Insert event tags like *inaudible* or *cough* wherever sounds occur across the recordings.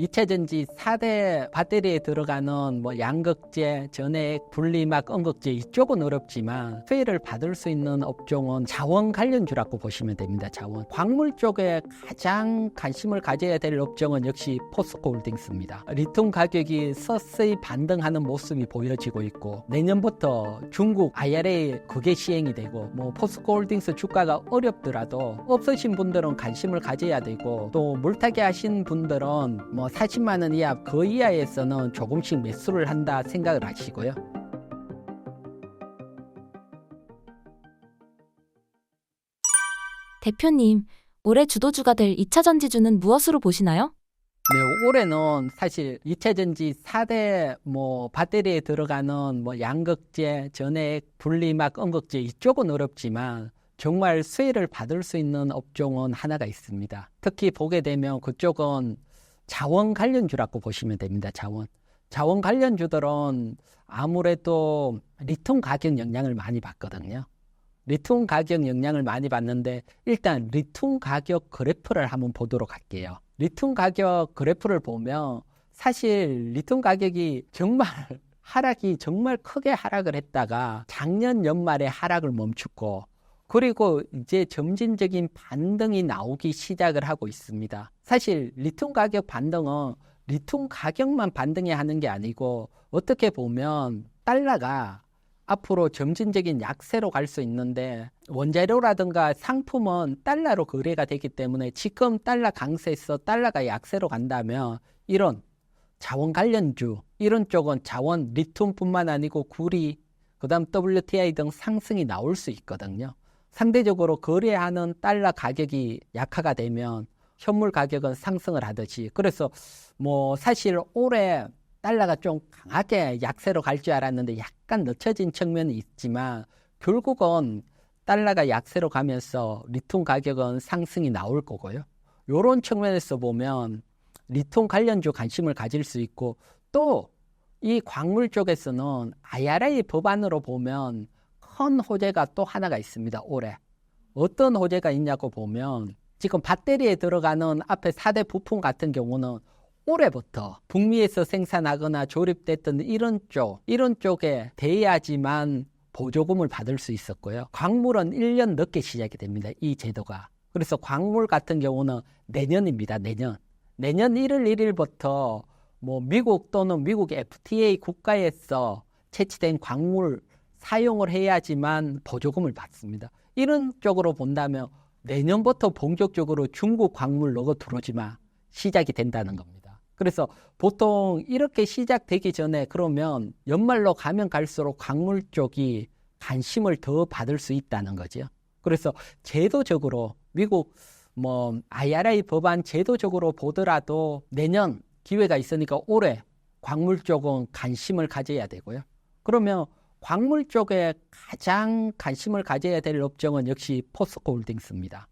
2차전지 4대 배터리에 들어가는 뭐 양극재, 전해액, 분리막, 언극재 이쪽은 어렵지만 수혜를 받을 수 있는 업종은 자원 관련주라고 보시면 됩니다. 자원. 광물 쪽에 가장 관심을 가져야 될 업종은 역시 포스코홀딩스입니다. 리튬 가격이 서서히 반등하는 모습이 보여지고 있고 내년부터 중국 IRA 그게 시행이 되고 뭐 포스코홀딩스 주가가 어렵더라도 없으신 분들은 관심을 가져야 되고 또 물타기 하신 분들은 뭐 40만 원 이하 그 이하에서는 조금씩 매수를 한다 생각을 하시고요. 대표님, 올해 주도주가 될 2차 전지주는 무엇으로 보시나요? 네, 올해는 사실 2차 전지 4대 뭐 배터리에 들어가는 뭐 양극재, 전해액, 분리막, 언극재 이쪽은 어렵지만 정말 수혜를 받을 수 있는 업종은 하나가 있습니다. 특히 보게 되면 그쪽은 자원 관련주라고 보시면 됩니다. 자원. 자원 관련주들은 아무래도 리튬 가격 영향을 많이 받거든요. 리튬 가격 영향을 많이 받는데 일단 리튬 가격 그래프를 한번 보도록 할게요. 리튬 가격 그래프를 보면 사실 리튬 가격이 정말 *laughs* 하락이 정말 크게 하락을 했다가 작년 연말에 하락을 멈추고 그리고 이제 점진적인 반등이 나오기 시작을 하고 있습니다. 사실 리튬 가격 반등은 리튬 가격만 반등해야 하는 게 아니고 어떻게 보면 달러가 앞으로 점진적인 약세로 갈 수 있는데 원자료라든가 상품은 달러로 거래가 되기 때문에 지금 달러 강세에서 달러가 약세로 간다면 이런 자원 관련주 이런 쪽은 자원 리튬뿐만 아니고 구리 그다음 WTI 등 상승이 나올 수 있거든요. 상대적으로 거래하는 달러 가격이 약화가 되면 현물 가격은 상승을 하듯이 그래서 뭐 사실 올해 달러가 좀 강하게 약세로 갈 줄 알았는데 약간 늦춰진 측면이 있지만 결국은 달러가 약세로 가면서 리튬 가격은 상승이 나올 거고요. 이런 측면에서 보면 리튬 관련주 관심을 가질 수 있고 또 이 광물 쪽에서는 IRA 법안으로 보면 큰 호재가 또 하나가 있습니다. 올해 어떤 호재가 있냐고 보면 지금 배터리에 들어가는 앞에 4대 부품 같은 경우는 올해부터 북미에서 생산하거나 조립됐던 이런 쪽, 이런 쪽에 돼야지만 보조금을 받을 수 있었고요. 광물은 1년 늦게 시작이 됩니다. 이 제도가. 그래서 광물 같은 경우는 내년입니다. 내년. 내년 1월 1일부터 뭐 미국 또는 미국 FTA 국가에서 채취된 광물 사용을 해야지만 보조금을 받습니다. 이런 쪽으로 본다면 내년부터 본격적으로 중국 광물 넣어 들어오지 마 시작이 된다는 겁니다. 그래서 보통 이렇게 시작되기 전에 그러면 연말로 가면 갈수록 광물 쪽이 관심을 더 받을 수 있다는 거죠. 그래서 제도적으로 미국 뭐 IRA 법안 제도적으로 보더라도 내년 기회가 있으니까 올해 광물 쪽은 관심을 가져야 되고요. 그러면 광물 쪽에 가장 관심을 가져야 될 업종은 역시 포스코 홀딩스입니다.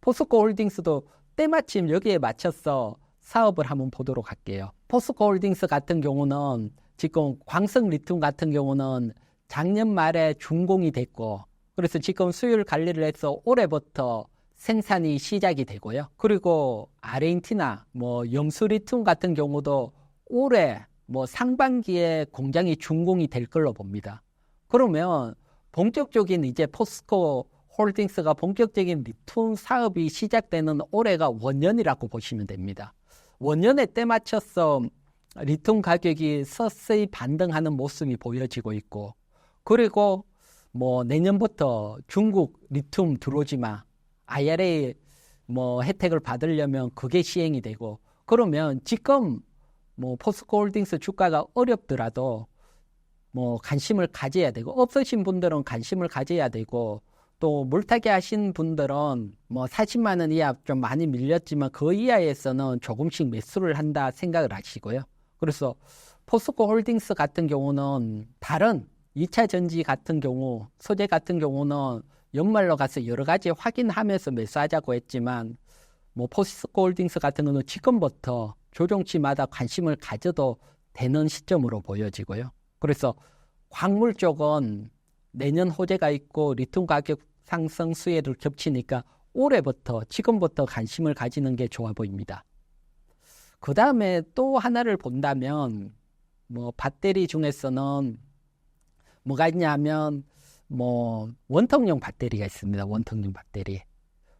포스코 홀딩스도 때마침 여기에 맞춰서 사업을 한번 보도록 할게요. 포스코 홀딩스 같은 경우는 지금 광석 리튬 같은 경우는 작년 말에 준공이 됐고 그래서 지금 수율 관리를 해서 올해부터 생산이 시작이 되고요. 그리고 아르헨티나 뭐 염수 리튬 같은 경우도 올해 뭐 상반기에 공장이 준공이 될 걸로 봅니다. 그러면 본격적인 이제 포스코 홀딩스가 본격적인 리튬 사업이 시작되는 올해가 원년이라고 보시면 됩니다. 원년에 때 맞춰서 리튬 가격이 서서히 반등하는 모습이 보여지고 있고 그리고 뭐 내년부터 중국 리튬 들어오지 마 IRA 뭐 혜택을 받으려면 그게 시행이 되고 그러면 지금 뭐 포스코 홀딩스 주가가 어렵더라도 뭐 관심을 가져야 되고 없으신 분들은 관심을 가져야 되고 또 물타기 하신 분들은 뭐 40만 원 이하 좀 많이 밀렸지만 그 이하에서는 조금씩 매수를 한다 생각을 하시고요. 그래서 포스코 홀딩스 같은 경우는 다른 2차 전지 같은 경우 소재 같은 경우는 연말로 가서 여러 가지 확인하면서 매수하자고 했지만 뭐 포스코 홀딩스 같은 경우는 지금부터 조정치마다 관심을 가져도 되는 시점으로 보여지고요. 그래서 광물 쪽은 내년 호재가 있고 리튬 가격 상승 수혜를 겹치니까 올해부터 지금부터 관심을 가지는 게 좋아 보입니다. 그 다음에 또 하나를 본다면 뭐 배터리 중에서는 뭐가 있냐면 뭐 원통용 배터리가 있습니다. 원통용 배터리.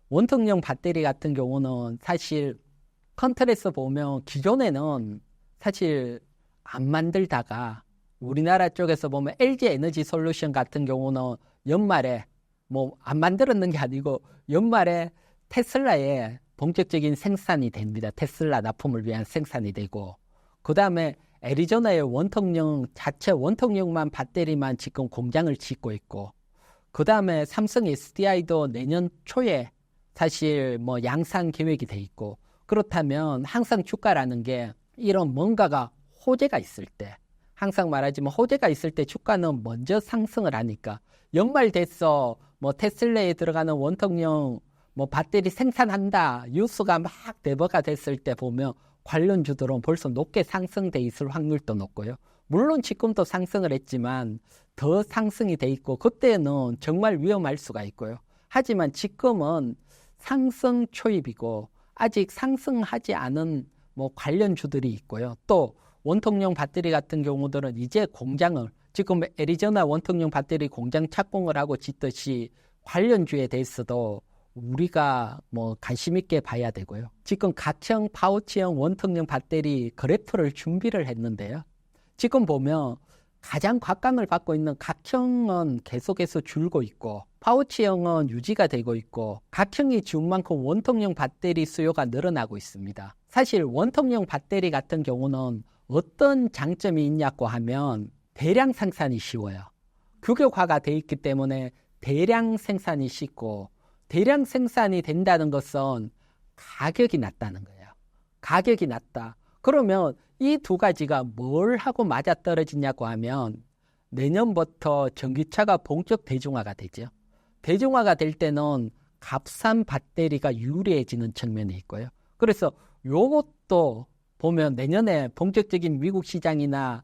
원통용 배터리 같은 경우는 사실 컨트레스 보면 기존에는 사실 안 만들다가 우리나라 쪽에서 보면 LG 에너지 솔루션 같은 경우는 연말에 뭐 안 만들었는 게 아니고 연말에 테슬라에 본격적인 생산이 됩니다. 테슬라 납품을 위한 생산이 되고. 그 다음에 애리조나의 원통용 자체 원통용만 배터리만 지금 공장을 짓고 있고. 그 다음에 삼성 SDI도 내년 초에 사실 뭐 양산 계획이 돼 있고 그렇다면 항상 주가라는 게 이런 뭔가가 호재가 있을 때 항상 말하지만 호재가 있을 때 주가는 먼저 상승을 하니까 연말 됐어 뭐 테슬라에 들어가는 원통용 뭐 배터리 생산한다 뉴스가 막 대버가 됐을 때 보면 관련 주들은 벌써 높게 상승돼 있을 확률도 높고요. 물론 지금도 상승을 했지만 더 상승이 돼 있고 그때는 정말 위험할 수가 있고요. 하지만 지금은 상승 초입이고 아직 상승하지 않은 뭐 관련 주들이 있고요. 또 원통용 배터리 같은 경우들은 이제 공장을 지금 애리조나 원통용 배터리 공장 착공을 하고 짓듯이 관련 주에 대해서도 우리가 뭐 관심 있게 봐야 되고요. 지금 각형 파우치형 원통용 배터리 그래프를 준비를 했는데요. 지금 보면 가장 곽강을 받고 있는 각형은 계속해서 줄고 있고 파우치형은 유지가 되고 있고 각형이 준 만큼 원통용 배터리 수요가 늘어나고 있습니다. 사실 원통용 배터리 같은 경우는 어떤 장점이 있냐고 하면 대량 생산이 쉬워요. 규격화가 돼 있기 때문에 대량 생산이 쉽고 대량 생산이 된다는 것은 가격이 낮다는 거예요. 가격이 낮다. 그러면 이 두 가지가 뭘 하고 맞아 떨어지냐고 하면 내년부터 전기차가 본격 대중화가 되죠. 대중화가 될 때는 값싼 배터리가 유리해지는 측면이 있고요. 그래서 요것도 보면 내년에 본격적인 미국 시장이나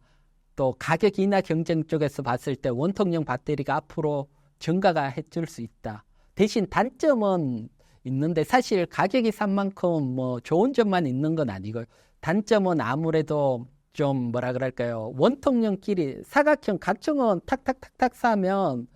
또 가격 인하 경쟁 쪽에서 봤을 때 원통형 배터리가 앞으로 증가가 해줄 수 있다. 대신 단점은 있는데 사실 가격이 싼 만큼 뭐 좋은 점만 있는 건 아니고요. 단점은 아무래도 좀 뭐라 그럴까요? 원통형끼리 사각형 각형은 탁탁탁탁 싸면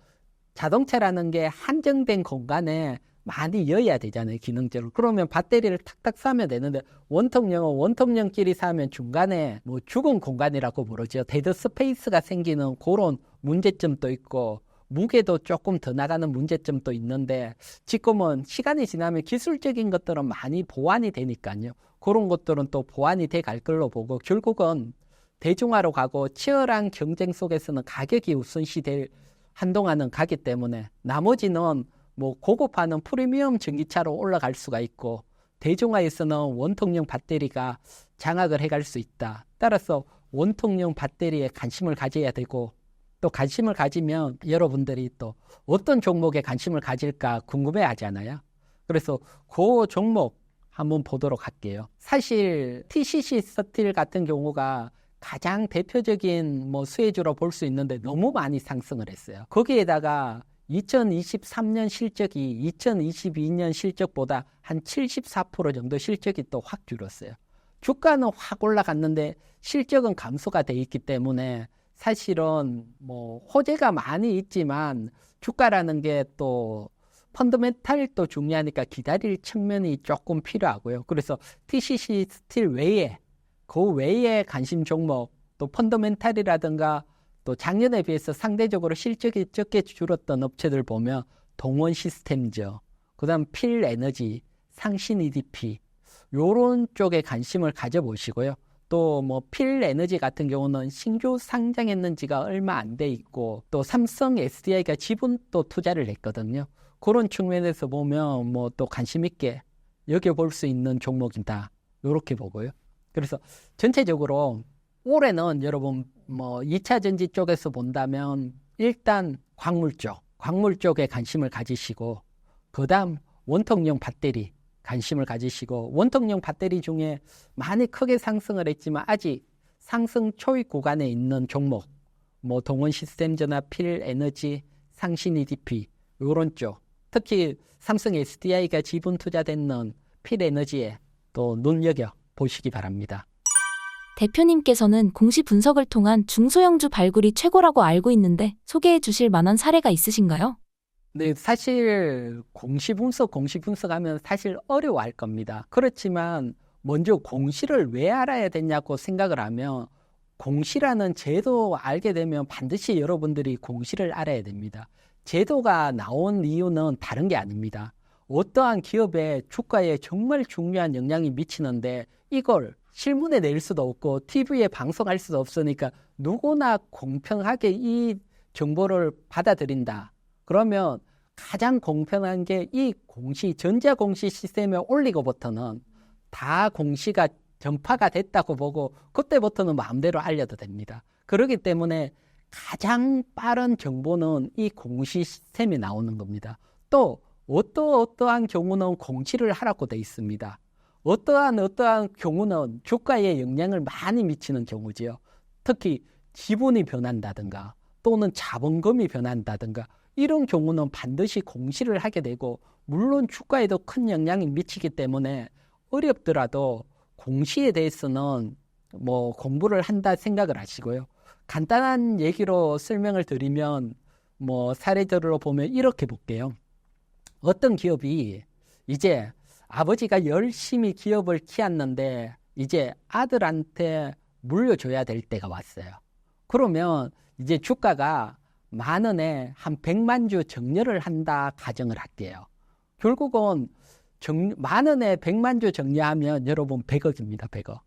자동차라는 게 한정된 공간에 많이 여야 되잖아요, 기능적으로. 그러면 배터리를 탁탁 싸면 되는데 원통형은 원통형끼리 싸면 중간에 뭐 죽은 공간이라고 부르죠. 데드 스페이스가 생기는 그런 문제점도 있고 무게도 조금 더 나가는 문제점도 있는데 지금은 시간이 지나면 기술적인 것들은 많이 보완이 되니까요. 그런 것들은 또 보완이 돼 갈 걸로 보고 결국은 대중화로 가고 치열한 경쟁 속에서는 가격이 우선시 될 한동안은 가기 때문에 나머지는 뭐 고급화는 프리미엄 전기차로 올라갈 수가 있고 대중화에서는 원통형 배터리가 장악을 해갈 수 있다. 따라서 원통형 배터리에 관심을 가져야 되고 또 관심을 가지면 여러분들이 또 어떤 종목에 관심을 가질까 궁금해 하잖아요. 그래서 그 종목 한번 보도록 할게요. 사실 TCC 스틸 같은 경우가 가장 대표적인 뭐 수혜주로 볼 수 있는데 너무 많이 상승을 했어요. 거기에다가 2023년 실적이 2022년 실적보다 한 74% 정도 실적이 또 확 줄었어요. 주가는 확 올라갔는데 실적은 감소가 돼 있기 때문에 사실은 뭐 호재가 많이 있지만 주가라는 게 또 펀더멘탈도 중요하니까 기다릴 측면이 조금 필요하고요. 그래서 TCC 스틸 외에 그 외에 관심 종목 또 펀더멘탈이라든가 또 작년에 비해서 상대적으로 실적이 적게 줄었던 업체들 보면 동원 시스템저, 그다음 필 에너지, 상신 EDP 요런 쪽에 관심을 가져보시고요. 또 뭐 필 에너지 같은 경우는 신규 상장했는 지가 얼마 안 돼 있고 또 삼성 SDI가 지분 또 투자를 했거든요. 그런 측면에서 보면 뭐 또 관심 있게 여겨볼 수 있는 종목이다. 요렇게 보고요. 그래서 전체적으로 올해는 여러분 뭐 2차 전지 쪽에서 본다면 일단 광물 쪽, 광물 쪽에 관심을 가지시고 그다음 원통용 배터리 관심을 가지시고 원통용 배터리 중에 많이 크게 상승을 했지만 아직 상승 초입 구간에 있는 종목 뭐 동원 시스템 전화 필 에너지 상신 EDP 요런 쪽 특히 삼성 SDI가 지분 투자되는 필 에너지에 또 눈여겨 보시기 바랍니다. 대표님께서는 공시 분석을 통한 중소형주 발굴이 최고라고 알고 있는데 소개해 주실 만한 사례가 있으신가요? 네, 사실 공시 분석, 공시 분석하면 사실 어려워할 겁니다. 그렇지만 먼저 공시를 왜 알아야 되냐고 생각을 하면 공시라는 제도 알게 되면 반드시 여러분들이 공시를 알아야 됩니다. 제도가 나온 이유는 다른 게 아닙니다. 어떠한 기업의 주가에 정말 중요한 영향이 미치는데 이걸 실문에 낼 수도 없고 TV에 방송할 수도 없으니까 누구나 공평하게 이 정보를 받아들인다. 그러면 가장 공평한 게 이 공시, 전자 공시 시스템에 올리고부터는 다 공시가 전파가 됐다고 보고 그때부터는 마음대로 알려도 됩니다. 그렇기 때문에 가장 빠른 정보는 이 공시 시스템에 나오는 겁니다. 또 어떠 어떠한 경우는 공시를 하라고 돼 있습니다. 어떠한 어떠한 경우는 주가에 영향을 많이 미치는 경우지요. 특히 지분이 변한다든가 또는 자본금이 변한다든가 이런 경우는 반드시 공시를 하게 되고 물론 주가에도 큰 영향이 미치기 때문에 어렵더라도 공시에 대해서는 뭐 공부를 한다 생각을 하시고요. 간단한 얘기로 설명을 드리면 뭐 사례들로 보면 이렇게 볼게요. 어떤 기업이 이제 아버지가 열심히 기업을 키웠는데 이제 아들한테 물려줘야 될 때가 왔어요. 그러면 이제 주가가 만 원에 한 100만 주 정려를 한다 가정을 할게요. 결국은 정, 만 원에 100만 주 정리하면 여러분 100억입니다. 100억.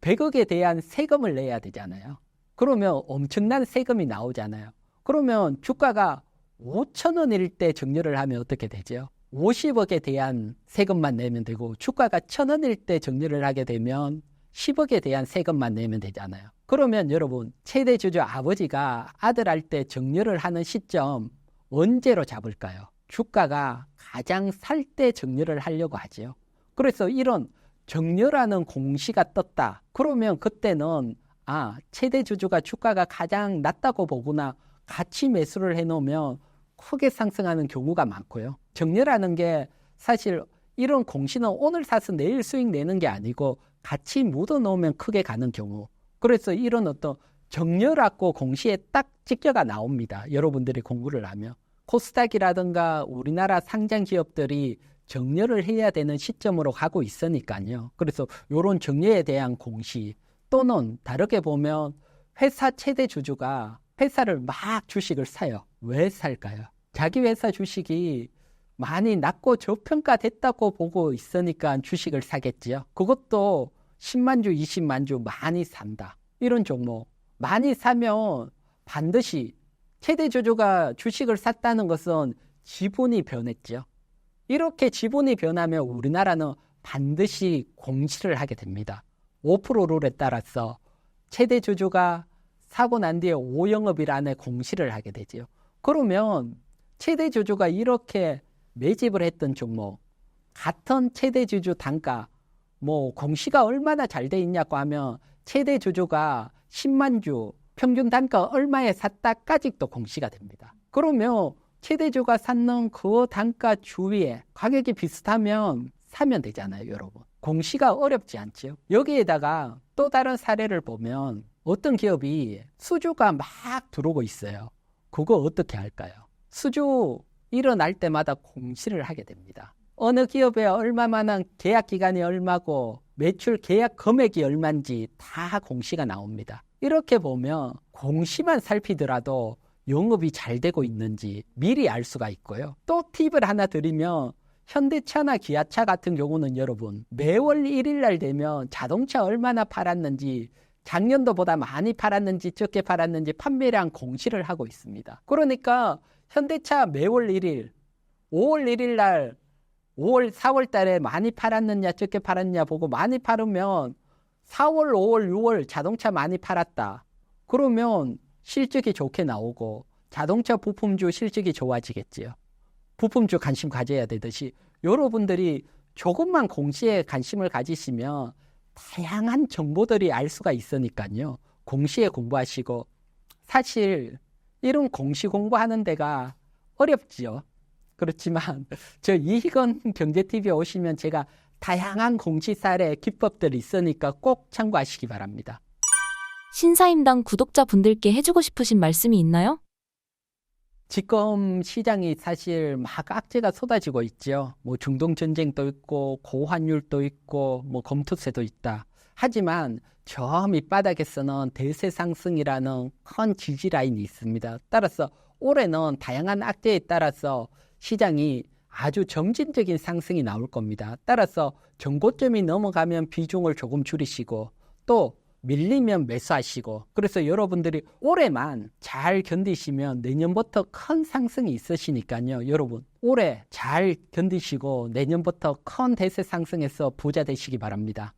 100억에 대한 세금을 내야 되잖아요. 그러면 엄청난 세금이 나오잖아요. 그러면 주가가 5천 원일 때 정리를 하면 어떻게 되죠? 50억에 대한 세금만 내면 되고 주가가 천 원일 때 정리를 하게 되면 10억에 대한 세금만 내면 되잖아요. 그러면 여러분 최대 주주 아버지가 아들 할 때 정리를 하는 시점 언제로 잡을까요? 주가가 가장 살 때 정리를 하려고 하지요. 그래서 이런 정렬하는 공시가 떴다. 그러면 그때는 아 최대 주주가 주가가 가장 낮다고 보구나 같이 매수를 해놓으면 크게 상승하는 경우가 많고요. 정렬하는 게 사실 이런 공시는 오늘 사서 내일 수익 내는 게 아니고 같이 묻어 놓으면 크게 가는 경우. 그래서 이런 어떤 정렬하고 공시에 딱 찍혀가 나옵니다. 여러분들이 공부를 하면. 코스닥이라든가 우리나라 상장 기업들이 정렬을 해야 되는 시점으로 가고 있으니까요. 그래서 이런 정렬에 대한 공시 또는 다르게 보면 회사 최대 주주가 회사를 막 주식을 사요. 왜 살까요? 자기 회사 주식이 많이 낮고 저평가됐다고 보고 있으니까 주식을 사겠지요. 그것도 10만 주, 20만 주 많이 산다. 이런 종목. 많이 사면 반드시 최대 주주가 주식을 샀다는 것은 지분이 변했죠. 이렇게 지분이 변하면 우리나라는 반드시 공시를 하게 됩니다. 5% 룰에 따라서 최대 주주가 사고 난 뒤에 5영업일 안에 공시를 하게 되지요. 그러면 최대 주주가 이렇게 매집을 했던 종목, 같은 최대 주주 단가, 뭐 공시가 얼마나 잘 돼 있냐고 하면 최대 주주가 10만 주 평균 단가 얼마에 샀다까지 또 공시가 됩니다. 그러면 최대 주가 샀는 그 단가 주위에 가격이 비슷하면 사면 되잖아요, 여러분. 공시가 어렵지 않죠. 여기에다가 또 다른 사례를 보면 어떤 기업이 수주가 막 들어오고 있어요. 그거 어떻게 할까요? 수주 일어날 때마다 공시를 하게 됩니다. 어느 기업에 얼마만한 계약 기간이 얼마고 매출 계약 금액이 얼마인지 다 공시가 나옵니다. 이렇게 보면 공시만 살피더라도 영업이 잘 되고 있는지 미리 알 수가 있고요. 또 팁을 하나 드리면 현대차나 기아차 같은 경우는 여러분 매월 1일 날 되면 자동차 얼마나 팔았는지 작년도보다 많이 팔았는지 적게 팔았는지 판매량 공시를 하고 있습니다. 그러니까 현대차 매월 1일, 5월 1일 날 5월, 4월 달에 많이 팔았느냐 적게 팔았냐 보고 많이 팔으면 4월, 5월, 6월 자동차 많이 팔았다. 그러면 실적이 좋게 나오고 자동차 부품주 실적이 좋아지겠지요. 부품주 관심 가져야 되듯이 여러분들이 조금만 공시에 관심을 가지시면 다양한 정보들이 알 수가 있으니까요. 공시에 공부하시고 사실 이런 공시 공부하는 데가 어렵지요. 그렇지만 *laughs* 저 이희건 경제TV에 오시면 제가 다양한 공시 사례 기법들이 있으니까 꼭 참고하시기 바랍니다. 신사임당 구독자분들께 해주고 싶으신 말씀이 있나요? 지금 시장이 사실 막 악재가 쏟아지고 있죠. 뭐 중동 전쟁도 있고 고환율도 있고 뭐 검투세도 있다. 하지만 저 밑바닥에서는 대세 상승이라는 큰 지지 라인이 있습니다. 따라서 올해는 다양한 악재에 따라서 시장이 아주 점진적인 상승이 나올 겁니다. 따라서 정고점이 넘어가면 비중을 조금 줄이시고 또 밀리면 매수하시고 그래서 여러분들이 올해만 잘 견디시면 내년부터 큰 상승이 있으시니까요. 여러분 올해 잘 견디시고 내년부터 큰 대세 상승해서 부자 되시기 바랍니다.